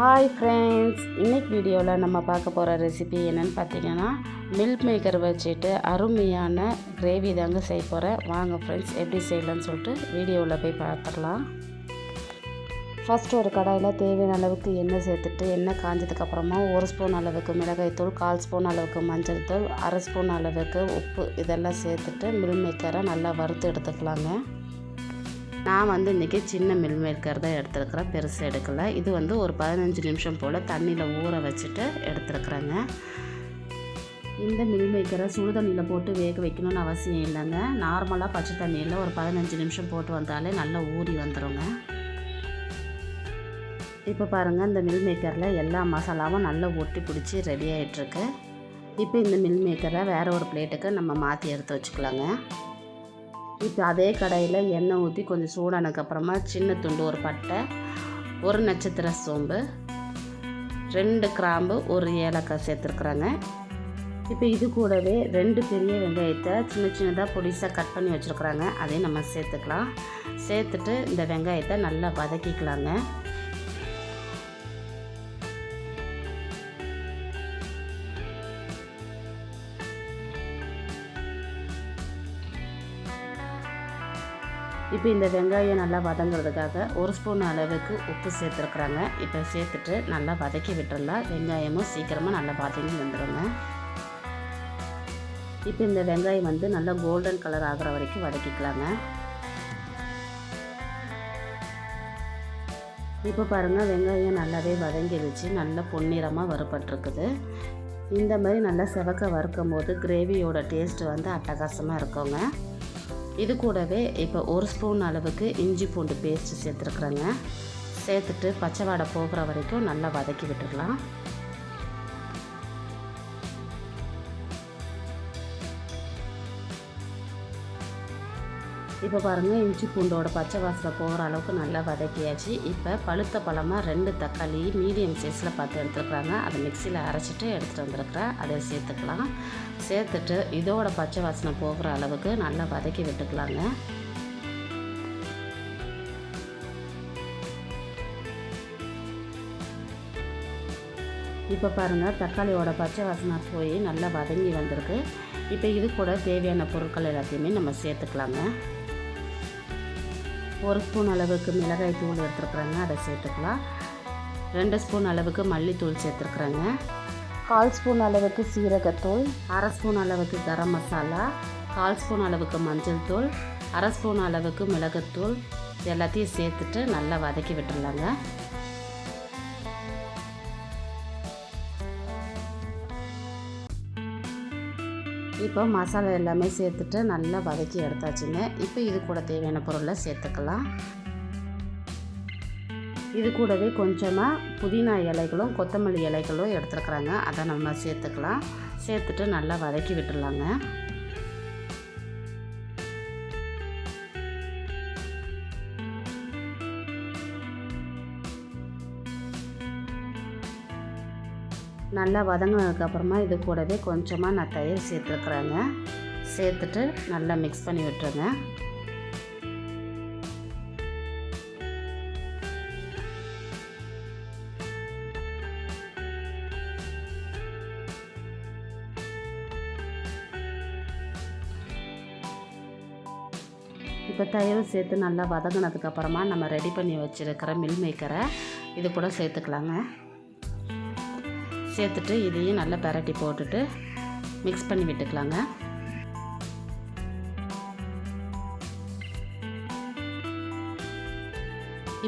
Hi friends இன்னைக்கு வீடியோவில் நம்ம பார்க்க போகிற ரெசிபி என்னென்னு பார்த்தீங்கன்னா மில்க் மேக்கர் வச்சுட்டு அருமையான கிரேவி தாங்க செய்ய போகிறேன் வாங்க ஃப்ரெண்ட்ஸ் எப்படி செய்யலாம்னு சொல்லிட்டு வீடியோவில் போய் பார்த்துடலாம். ஃபஸ்ட் ஒரு கடாயில் தேவையான அளவுக்கு எண்ணெய் சேர்த்துட்டு எண்ணெய் காஞ்சதுக்கப்புறமா ஒரு ஸ்பூன் அளவுக்கு மிளகாய்த்தூள் கால் ஸ்பூன் அளவுக்கு மஞ்சள் தூள் அரை ஸ்பூன் அளவுக்கு உப்பு இதெல்லாம் சேர்த்துட்டு மில்க் மேக்கரை நல்லா வறுத்து எடுத்துக்கலாங்க. நான் வந்து இன்றைக்கி சின்ன மில் மேக்கர் தான் எடுத்துருக்குறேன் பெருசு எடுக்கலை. இது வந்து ஒரு பதினஞ்சு நிமிஷம் போல் தண்ணியில் ஊற வச்சுட்டு எடுத்துருக்குறேங்க. இந்த மில் மேக்கரை சுடு தண்ணியில் போட்டு வேக வைக்கணும்னு அவசியம் இல்லைங்க. நார்மலாக பச்சை தண்ணியில் ஒரு பதினஞ்சு நிமிஷம் போட்டு வந்தாலே நல்லா ஊறி வந்துடுங்க இப்போ பாருங்கள் இந்த மில் மேக்கரில் எல்லா மசாலாவும் நல்லா ஒட்டி பிடிச்சி ரெடி ஆகிட்டுருக்கு இப்போ இந்த மில் மேக்கரை வேறு ஒரு பிளேட்டுக்கு நம்ம மாற்றி எடுத்து வச்சுக்கலாங்க. இப்போ அதே கடாயில் எண்ணெய் ஊற்றி கொஞ்சம் சூடானதுக்கப்புறமா சின்ன துண்டு ஒரு பட்டை ஒரு நட்சத்திர சோம்பு ரெண்டு கிராம்பு ஒரு ஏலக்காய் சேர்த்துருக்குறாங்க. இப்போ இது கூடவே ரெண்டு பெரிய வெங்காயத்தை சின்ன சின்னதாக பொடிசாக கட் பண்ணி வச்சுருக்குறாங்க. அதையும் நம்ம சேர்த்துக்கலாம். சேர்த்துட்டு இந்த வெங்காயத்தை நல்லா வதக்கிக்கலாங்க. இப்போ இந்த வெங்காயம் நல்லா வதங்குறதுக்காக ஒரு ஸ்பூன் அளவுக்கு உப்பு சேர்த்துருக்குறாங்க. இப்போ சேர்த்துட்டு நல்லா வதக்கி விட்டுருந்தா வெங்காயமும் சீக்கிரமாக நல்லா வதங்கி வந்துடுங்க இப்போ இந்த வெங்காயம் வந்து நல்லா கோல்டன் கலர் ஆகிற வரைக்கும் வதக்கிக்கலாங்க. இப்போ பாருங்கள் வெங்காயம் நல்லாவே வதங்கிடுச்சு நல்லா பொன்னிறமாக வறுபட்டுருக்குது. இந்த மாதிரி நல்லா செவக்க வறுக்கும் போது கிரேவியோட டேஸ்ட் வந்து அட்டகாசமாக இருக்குங்க. இது கூடவே இப்போ ஒரு ஸ்பூன் அளவுக்கு இஞ்சி பூண்டு பேஸ்ட்டு சேர்த்துருக்குறேங்க. சேர்த்துட்டு பச்சை வாடை போகிற வரைக்கும் நல்லா வதக்கி விட்டுடலாம். இப்போ பாருங்கள் இஞ்சி பூண்டோட பச்சை வாசனை போகிற அளவுக்கு நல்லா வதக்கியாச்சு. இப்போ பழுத்த பழமாக ரெண்டு தக்காளி மீடியம் சைஸில் பார்த்து எடுத்துருக்குறாங்க. அதை மிக்சியில் அரைச்சிட்டு எடுத்துகிட்டு வந்துருக்குறேன். அதை சேர்த்துக்கலாம். சேர்த்துட்டு இதோட பச்சை வாசனை போகிற அளவுக்கு நல்லா வதக்கி விட்டுக்கலாங்க. இப்போ பாருங்கள் தக்காளியோட பச்சை வாசனை போய் நல்லா வதங்கி வந்திருக்கு. இப்போ இது கூட தேவையான பொருட்கள் எல்லாத்தையுமே நம்ம சேர்த்துக்கலாங்க. ஒரு ஸ்பூன் அளவுக்கு மிளகாய் தூள் எடுத்துருக்குறேங்க அதை சேர்த்துக்கலாம். ரெண்டு ஸ்பூன் அளவுக்கு மல்லித்தூள் சேர்த்துருக்குறேங்க. கால் ஸ்பூன் அளவுக்கு சீரகத்தூள். அரை ஸ்பூன் அளவுக்கு கரம் மசாலா கால் ஸ்பூன் அளவுக்கு மஞ்சள் தூள் அரை ஸ்பூன் அளவுக்கு மிளகுத்தூள். எல்லாத்தையும் சேர்த்துட்டு நல்லா வதக்கி விட்டுடலாங்க இப்போ மசாலா எல்லாமே சேர்த்துட்டு நல்லா வதக்கி எடுத்தாச்சுங்க. இப்போ இது கூட தேவையான பொருளை சேர்த்துக்கலாம். இது கூடவே கொஞ்சமாக புதினா இலைகளும் கொத்தமல்லி இலைகளும் எடுத்துருக்குறாங்க. அதை நம்ம சேர்த்துக்கலாம். சேர்த்துட்டு நல்லா வதக்கி விட்டுடலாங்க. நல்லா வதங்கினதுக்கப்புறமா இது கூடவே கொஞ்சமாக நான் தயிர் சேர்த்துருக்குறேங்க. சேர்த்துட்டு நல்லா மிக்ஸ் பண்ணி விட்டுருங்க. இப்போ தயிர் சேர்த்து நல்லா வதங்கினதுக்கப்புறமா நம்ம ரெடி பண்ணி வச்சுருக்கிற மில் மேக்கரை இது கூட சேர்த்துக்கலாங்க. சேர்த்துட்டு இதையும் நல்லா பரட்டி போட்டுட்டு மிக்ஸ் பண்ணி விட்டுக்கலாங்க.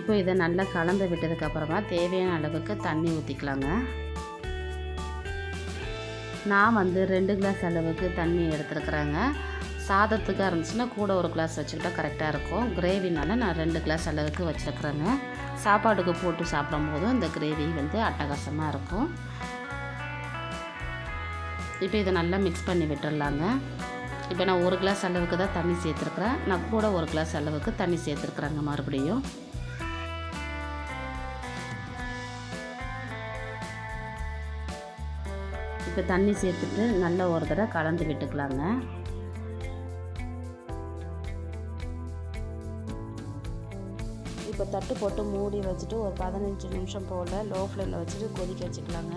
இப்போ இதை நல்லா கலந்து விட்டதுக்கப்புறமா தேவையான அளவுக்கு தண்ணி ஊற்றிக்கலாங்க நான் வந்து ரெண்டு கிளாஸ் அளவுக்கு தண்ணி எடுத்துருக்குறேங்க. சாதத்துக்காக இருந்துச்சுன்னா கூட ஒரு கிளாஸ் வச்சுக்கிட்டா கரெக்டாக இருக்கும். கிரேவினால நான் ரெண்டு கிளாஸ் அளவுக்கு வச்சுருக்குறேங்க. சாப்பாட்டுக்கு போட்டு சாப்பிடும்போது இந்த கிரேவி வந்து அட்டகாசமாக இருக்கும். இப்போ இதை நல்லா மிக்ஸ் பண்ணி விட்டுடலாங்க இப்போ நான் ஒரு கிளாஸ் அளவுக்கு தான் தண்ணி சேர்த்துருக்குறேன். நான் கூட ஒரு கிளாஸ் அளவுக்கு தண்ணி சேர்த்துருக்குறேங்க மறுபடியும். இப்போ தண்ணி சேர்த்துட்டு நல்லா ஒரு தடவை கலந்து விட்டுக்கலாங்க. இப்போ தட்டு போட்டு மூடி வச்சுட்டு ஒரு பதினஞ்சு நிமிஷம் போல் லோ ஃப்ளேமில் வச்சுட்டு கொதிக்க வச்சுக்கலாங்க.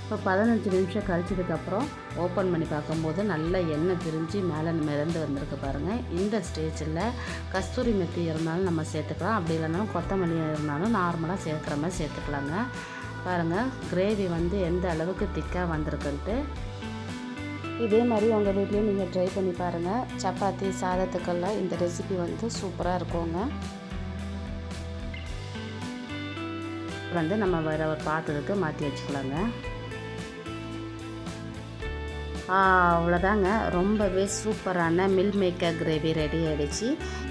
இப்போ பதினஞ்சு நிமிஷம் கழிச்சதுக்கப்புறம் ஓப்பன் பண்ணி பார்க்கும்போது நல்ல எண்ணெய் பிரிஞ்சு மேலே மிதந்து வந்திருக்கு பாருங்கள் இந்த ஸ்டேஜில் கஸ்தூரி மெத்தி இருந்தாலும் நம்ம சேர்த்துக்கலாம். அப்படி இல்லைனாலும் கொத்தமல்லி இருந்தாலும் நார்மலாக சேர்க்குற மாதிரி சேர்த்துக்கலாங்க. பாருங்கள் கிரேவி வந்து எந்த அளவுக்கு திக்காக வந்திருக்குன்ட்டு. இதே மாதிரி உங்கள் வீட்லேயும் நீங்கள் ட்ரை பண்ணி பாருங்கள் சப்பாத்தி சாதத்துக்கெல்லாம் இந்த ரெசிபி வந்து சூப்பராக இருக்குங்க. வந்து நம்ம வேறு ஒரு பாத்திரத்துக்கு மாற்றி வச்சுக்கலாங்க. அவ்வளோதாங்க. ரொம்பவே சூப்பரான மில் மேக்கர் கிரேவி ரெடி ஆகிடுச்சு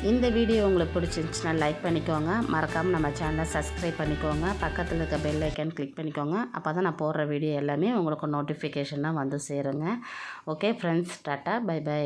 இந்த வீடியோ உங்களுக்கு பிடிச்சிருந்துச்சுன்னா லைக் பண்ணிக்கோங்க. மறக்காமல் நம்ம சேனலை சப்ஸ்கிரைப் பண்ணிக்கோங்க. பக்கத்தில் இருக்க பெல் ஐக்கன் கிளிக் பண்ணிக்கோங்க. அப்போ தான் நான் போடுற வீடியோ எல்லாமே உங்களுக்கு நோட்டிஃபிகேஷனாக வந்து சேருங்க. Okay friends tata bye by